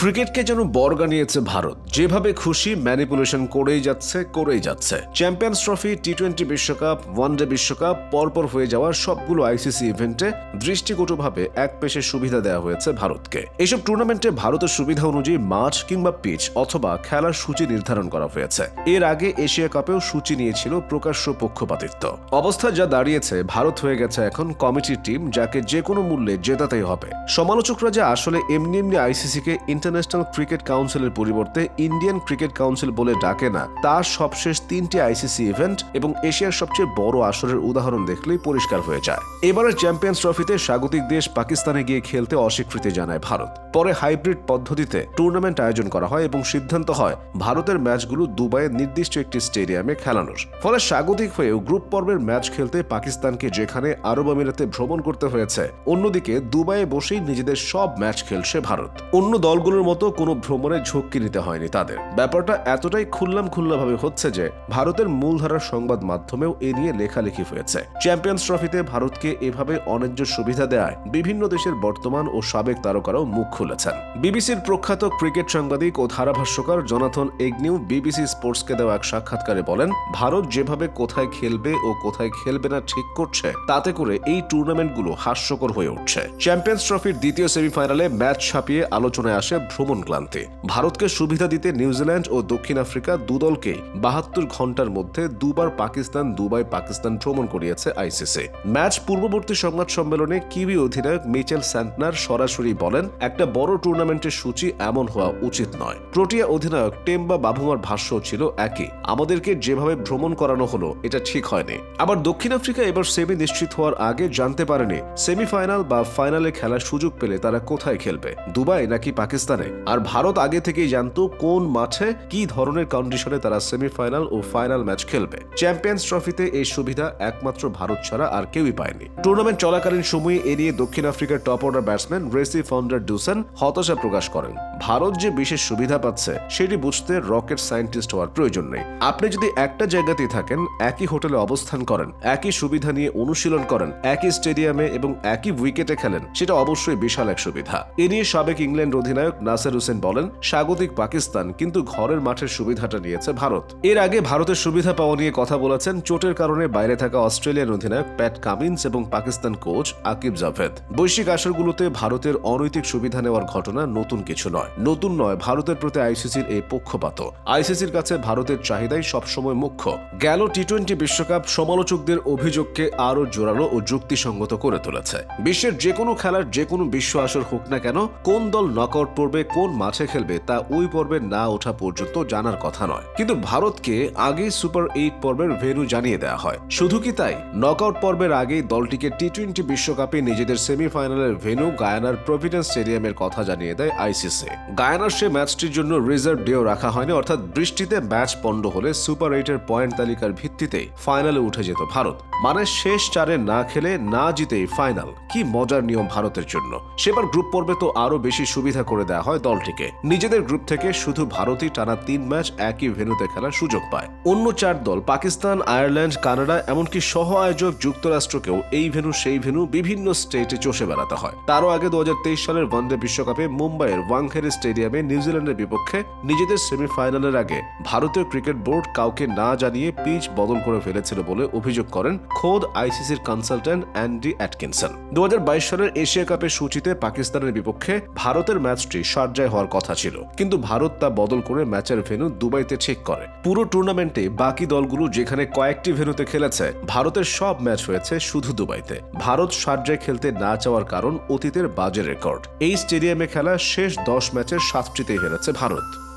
ক্রিকেটকে যেন নিয়েছে ভারত। যেভাবে খুশি ম্যানিপুলেশন করেই যাচ্ছে করেই যাচ্ছে। চ্যাম্পিয়ন্স ট্রফি টি টোয়েন্টি বিশ্বকাপ, ওয়ানডে বিশ্বকাপ, পরপর হয়ে যাওয়া সবগুলো আইসিসি ইভেন্টে দৃষ্টিকটুভাবে এক পেশে সুবিধা দেওয়া হয়েছে ভারতকে। এইসব টুর্নামেন্টে ভারতের সুবিধা অনুযায়ী মাঠ কিংবা পিচ অথবা খেলার সূচি নির্ধারণ করা হয়েছে। এর আগে এশিয়া কাপেও সূচি নিয়েছিল প্রকাশ্য পক্ষপাতিত্ব। অবস্থা যা দাঁড়িয়েছে, ভারত হয়ে গেছে এখন কমিটির টিম, যাকে যে কোনো মূল্যে জেতাতেই হবে। সমালোচকরা যে আসলে এমনি এমনি আইসিসিকে ইন্টারন্যাশনাল ক্রিকেট কাউন্সিলের পরিবর্তে ইন্ডিয়ান ক্রিকেট কাউন্সিল বলে ডাকে না, তার সবশেষ তিনটি আইসিসি ইভেন্ট এবং এশিয়ার সবচেয়ে বড় আসরের উদাহরণ দেখলেই পরিষ্কার হয়ে যায়। এবারের চ্যাম্পিয়ন্স ট্রফিতে স্বাগতিক দেশ পাকিস্তানে গিয়ে খেলতে অস্বীকৃতি জানায় ভারত। পরে হাইব্রিড পদ্ধতিতে টুর্নামেন্ট আয়োজন করা হয় এবং সিদ্ধান্ত হয়, ভারতের ম্যাচগুলো দুবাইয়ের নির্দিষ্ট একটি স্টেডিয়ামে খেলানোর। ফলে স্বাগতিক হয়েও গ্রুপ পর্বের ম্যাচ খেলতে পাকিস্তানকে যেখানে আরব আমিরাতে ভ্রমণ করতে হয়েছে, অন্যদিকে দুবাইয়ে বসেই নিজেদের সব ম্যাচ খেলছে ভারত। অন্য দলগুলোর মতো কোনো ভ্রমণে ঝক্কি নিতে হয়নি তাদের। ব্যাপারটা এতটাই খুল্লাম খুল্লাভাবে হচ্ছে যে, ভারতের মূলধারার সংবাদ মাধ্যমেও এ নিয়ে লেখালেখি হয়েছে। চ্যাম্পিয়ন্স ট্রফিতে ভারতকে এভাবে অন্যায্য সুবিধা দেয় বিভিন্ন দেশের বর্তমান ও সাবেক তারকারাও মুখ খুলেছেন। বিবিসির প্রখ্যাত ক্রিকেট সাংবাদিক ও ধারাভাষ্যকার জনাথন এগনিউ বিবিসি স্পোর্টসকে দেওয়া এক সাক্ষাৎকারে বলেন, ভারত যেভাবে কোথায় খেলবে ও কোথায় খেলবে না ঠিক করছে, তাতে করে এই টুর্নামেন্টগুলো হাস্যকর হয়ে উঠছে। চ্যাম্পিয়ন্স ট্রফির দ্বিতীয় সেমিফাইনালে ম্যাচ ছাপিয়ে আলোচনায় আসে ভ্রমণ ক্লান্তি ভারতকে সুবিধা দিতে নিউজিল্যান্ড ও দক্ষিণ আফ্রিকা দুদলকেই বাহাত্তর ঘণ্টার মধ্যে দুবার পাকিস্তান, দুবাই পাকিস্তান ভ্রমণ করিয়েছে আইসিসি। ম্যাচ পূর্ববর্তী সংবাদ সম্মেলনে কিউই অধিনায়ক মিচেল স্যান্টনার সরাসরি বলেন, একটা বড় টুর্নামেন্টের সূচি এমন হওয়া উচিত নয়। প্রোটিয়া অধিনায়ক টেম্বা বাভুমার ভাষ্য ছিল একই, আমাদেরকে যেভাবে ভ্রমণ করানো হলো, এটা ঠিক হয়নি। আবার দক্ষিণ আফ্রিকা এবার সেমি নিশ্চিত হওয়ার আগে জানতে পারেনি, সেমিফাইনাল বা ফাইনালে খেলার সুযোগ পেলে তারা কোথায় খেলবে? দুবাই নাকি পাকিস্তানে? আর ভারত আগে থেকেই জানতো কোন মাঠে কি ধরনের কন্ডিশনে তারা সেমিফাইনাল ও ফাইনাল ম্যাচ খেলবে। চ্যাম্পিয়ন্স ট্রফিতে এই সুবিধা একমাত্র ভারত ছাড়া আর কেউই পায়নি। টুর্নামেন্ট চলাকালীন সময়ে এড়িয়ে দক্ষিণ আফ্রিকার top order batsman Rassie van der Dussen হতাশা প্রকাশ করেন। ভারত যে বিশেষ সুবিধা পাচ্ছে, সেটি বুঝতে রকেট সায়েন্টিস্ট হওয়ার প্রয়োজন নেই। আপনি যদি একটা জায়গাতেই থাকেন, একই হোটেলে অবস্থান করেন, একই সুবিধা নিয়ে অনুশীলন করেন, একই স্টেডিয়ামে এবং একই উইকেটে খেলেন, সেটা অবশ্যই বিশাল এক সুবিধা। এ নিয়ে সাবেক ইংল্যান্ড অধিনায়ক নাসের হোসেন বলেন, স্বাগতিক পাকিস্তান, কিন্তু ঘরের মাঠের সুবিধাটা নিয়েছে ভারত। এর আগে ভারতের সুবিধা পাওয়া নিয়ে কথা বলেছেন চোটের কারণে বাইরে থাকা অস্ট্রেলিয়ান অধিনায়ক প্যাট কামিন্স এবং পাকিস্তান কোচ আকিব জাভেদ। বৈশ্বিক আসরগুলোতে ভারতের অনৈতিক সুবিধা নেওয়ার ঘটনা নতুন কিছু নয়। নতুন নয়, ভারতের প্রতি আইসিসির এই পক্ষপাত আইসিসির কাছে ভারতের চাহিদাই সবসময় মুখ্য। গেল টি টোয়েন্টি বিশ্বকাপ সমালোচকদের অভিযোগকে আরও জোরালো ও যুক্তিসঙ্গত করে তুলেছে। বিশ্বের যে কোনো খেলার যে কোনো বিশ্ব আসর হোক না কেন, কোন দল নকআউট পর্বে কোন মাঠে খেলবে তা ওই পর্বে না ওঠা পর্যন্ত জানার কথা নয়। কিন্তু ভারতকে আগেই সুপার এইট পর্বের ভেন্যু জানিয়ে দেওয়া হয়। শুধু কি তাই? নকআউট পর্বের আগেই দলটিকে টি টোয়েন্টি বিশ্বকাপে নিজেদের সেমিফাইনালের ভেন্যু, গায়ানার প্রভিডেন্স স্টেডিয়ামের কথা জানিয়ে দেয় আইসিসি। গায়ানার সে ম্যাচটির জন্য রিজার্ভ ডেও রাখা হয়নি, অর্থাৎ বৃষ্টিতে ম্যাচ পণ্ড হলে সুপার এইটের পয়েন্ট তালিকার ভিত্তিতে ফাইনালে উঠে যেত ভারত। মানে শেষ চারে না খেলে না জিতেই ফাইনাল। কি মজার নিয়ম ভারতের জন্য। সেবার গ্রুপ পর্বে তো আরও বেশি সুবিধা করে দেওয়া হয় দলটিকে। নিজেদের গ্রুপ থেকে শুধু ভারতই টানা তিন ম্যাচ একই ভেন্যুতে খেলার সুযোগ পায়। অন্য চার দল, পাকিস্তান, আয়ারল্যান্ড, কানাডা, এমনকি সহ আয়োজক যুক্তরাষ্ট্রকেও এই ভেন্যু, সেই ভেন্যু বিভিন্ন স্টেটে চষে বেড়াতে হয়। তারও আগে দু হাজার তেইশ সালের ওয়ানডে বিশ্বকাপে মুম্বাইয়ের ওয়াংখেড়ে স্টেডিয়ামে নিউজিল্যান্ডের বিপক্ষে নিজেদের সেমিফাইনালের আগে ভারতীয় ক্রিকেট বোর্ড কাউকে না জানিয়ে পিচ বদল করে ফেলেছিল বলে অভিযোগ করেন খোদ আইসিসির কনসালট্যান্ট অ্যান্ডি অ্যাটকিনসন। দু সালের এশিয়া কাপের সূচিতে পাকিস্তানের বিপক্ষে ভারতের ম্যাচটি শারজায় হওয়ার কথা ছিল, কিন্তু ভারত তা বদল করে ম্যাচের ভেন্যু দুবাইতে ঠিক করে। পুরো টুর্নামেন্টে বাকি দলগুলো যেখানে কয়েকটি ভেন্যুতে খেলেছে, ভারতের সব ম্যাচ হয়েছে শুধু দুবাইতে। ভারত শারজায় খেলতে না চাওয়ার কারণ অতীতের বাজে রেকর্ড। এই স্টেডিয়ামে খেলা শেষ দশ ম্যাচের সাতটিতেই হেরেছে ভারত।